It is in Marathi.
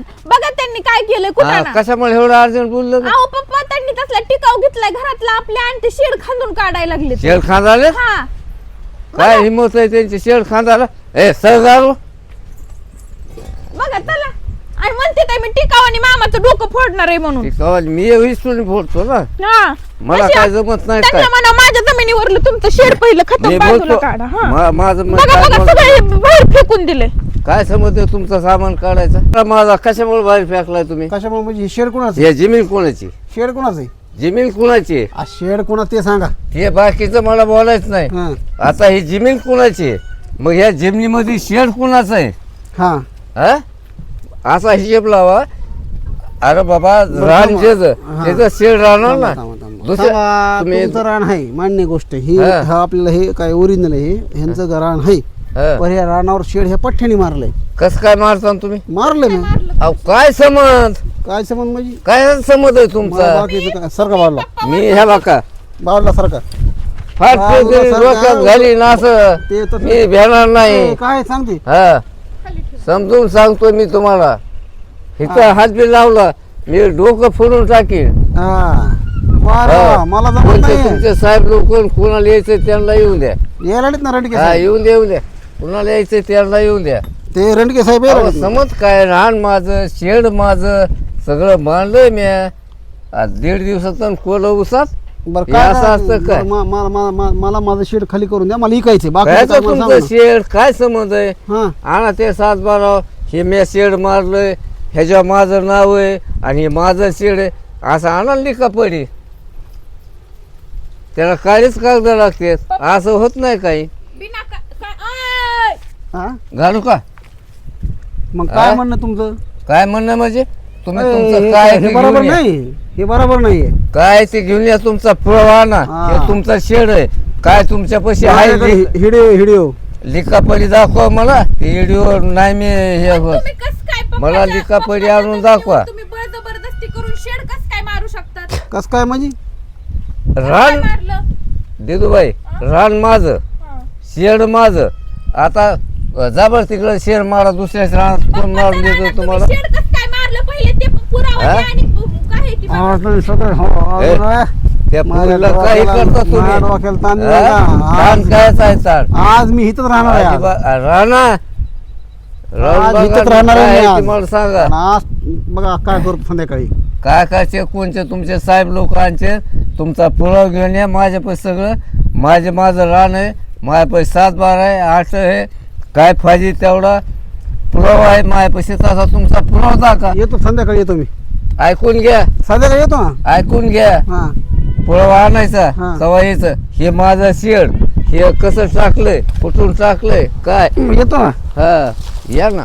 बोलत बघा त्यांनी काय केलंय हा, कुठं कशामुळे एवढं अर्जंट बोललं? अहो पप्पा त्यांनी तसला टिकाव घेतलाय. घरातला आपल्या आणि ते शेड खांदून काढायला लागले शेड खांदाले हा. काय हिंमत आहे त्यांची? शेड खांदाला ए सरदार बघा चला. आणि म्हणते काय मी टिकाव आणि मामाचं डोकं फोडणार आहे म्हणून. मी विसरून फोडतो ना? हा. मला कशी- काय जमत नाही त्यांना काय? म्हणा माझ्या जमिनीवरलं तुमचं शेड पहिलं खतम मी बाजूला बोलतो काढा हा. मा- माझं मत बघा काय बघा बोलतो? सगळे बाहेर फेकून दिले. काय समजते तुमचं सामान काढायचं? माझा कशामुळे बाहेर फेकलाय तुम्ही? कशामुळे? म्हणजे हे शेड कोणाचं? हे जमीन कोणाची? शेड कोणाचं आहे? जमीन कोणाची आहे? आ, शेड कोणाचं ते सांगा. हे बाकीचं मला बोलायचं नाही. हा. आता ही जमीन कोणाची आहे? मग ह्या जमिनीमध्ये शेड कोणाचं आहे? हा. हा? असा हिशेब लावा. अरे बाबा रान थांबा. हा. त्याचं शेड राहणार थांबा, ना थांबा, थांबा. दुसऱ्या थांबा, तुम्ही तुमचं रान आहे मान्य गोष्ट. ही हा. हा आपल्याला हे काय ओरिजिनल आहे ह्यांचं रान आहे. हा. पण ह्या रानावर शेड ह्या पठ्ठ्याने मारलंय. कसं काय मारता तुम्ही? मारलंय ना अहो काय समज काय संबंध म्हणजे? काय समज आहे मला तुमचा बाकीचं काय? सरका बाजूला मी ह्या बाका. बाजूला सरका. डोक्यात घाली ना असं? तर- मी भेणार नाही. ए, काय सांगते? हा. समजून सांगतो मी तुम्हाला. इथं हात बी लावला मी डोकं फोडून टाकीन. हा. वा रे हा. वा, मला जमत कोणते नाही तुमचे साहेब लोक कोणाला यायचं त्यांना येऊन द्या. यायला लागलेत ना रंडके हा साहेब. येऊन द्या येऊन द्या. कुणाला यायचं त्यांना येऊन द्या. ते रंडके साहेब यायला अहो. समज काय रान माझं शेड माझं सगळं मांडलंय म्या. आज दीड दिवसात कोलं उसात? बरं हे काय? असं असतं मला माझं शेड खाली करून द्या मला इकायचे बाकी काय तुमचं शेड काय समज आहे. हा. आणा ते सात बारा हे मी शेड मारलंय ह्याच्या माझं नाव आहे आणि हे माझं शेड आहे. असं आणा लिखा पडी. त्याला काळीच कागद लागते असं होत नाही काही! हा? घालू का? मग? काय म्हणणं तुमचं? काय म्हणणं म्हणजे? तुम्ही तुमचं हे- काय हे ते बरोबर घेऊन या. नाही. हे बरोबर नाहीये. काय ते घेऊन या तुमचा पुरावा ना हा. हे तुमचा शेड आहे. काय तुमच्या पैसे माझ्याकडे आहे हिडिओ हिडिओ. लिखापडी दाखवा मला. ते व्हिडिओ नाही मी हे होत तुम्ही कस काय पप्पाच्या- मला पप्पाच्या आणून दाखवा. तुम्ही बळजबरदस्ती करून शेड कस काय मारू शकतात? कस काय म्हणजे? काय रान मारलं? देदूबाई रान माझं. हा. शेड माझं. आता जाबर तिकडं शेड मारा दुसऱ्याच रानात कोण मारून देतो तुम्ही तुम्हाला शेड कस काय मारलं पहिले ते पुरावा हा? द्या आणि काय आहे ती बघा. हो. त्या पोरीला काही करता तुम्ही ताण हा? आज- कायच आहे ताण आज मी इथंच राहणार आहे आज. अजिबात- राणा राहून आज बघा इथंच ना, राहणार काय आहे मी आहे आज. ते मला सांगा आणि आज बघा काय करतो संध्याकाळी काय काय चे कोणचे तुमचे साहेब लोकांचे तुमचा पुरावा घेऊन या माझ्या पैसे सगळं माझे माझं रान आहे माझ्या पैसे सात बारा आहे आठ आहे काय पाहिजे तेवढा? पुरावा आहे माझ्या पैसे तसा तुमचा पुरावा दाखवा येतो संध्याकाळी येतो मी. ऐकून घ्या. संध्याकाळी येतो ना? ऐकून घ्या. हा. पुरावा आणायचा हा. तवा यायचं. हे माझं शेड. हे कसं टाकलंय कुठून टाकलंय काय? येतो ना? हा. या ना.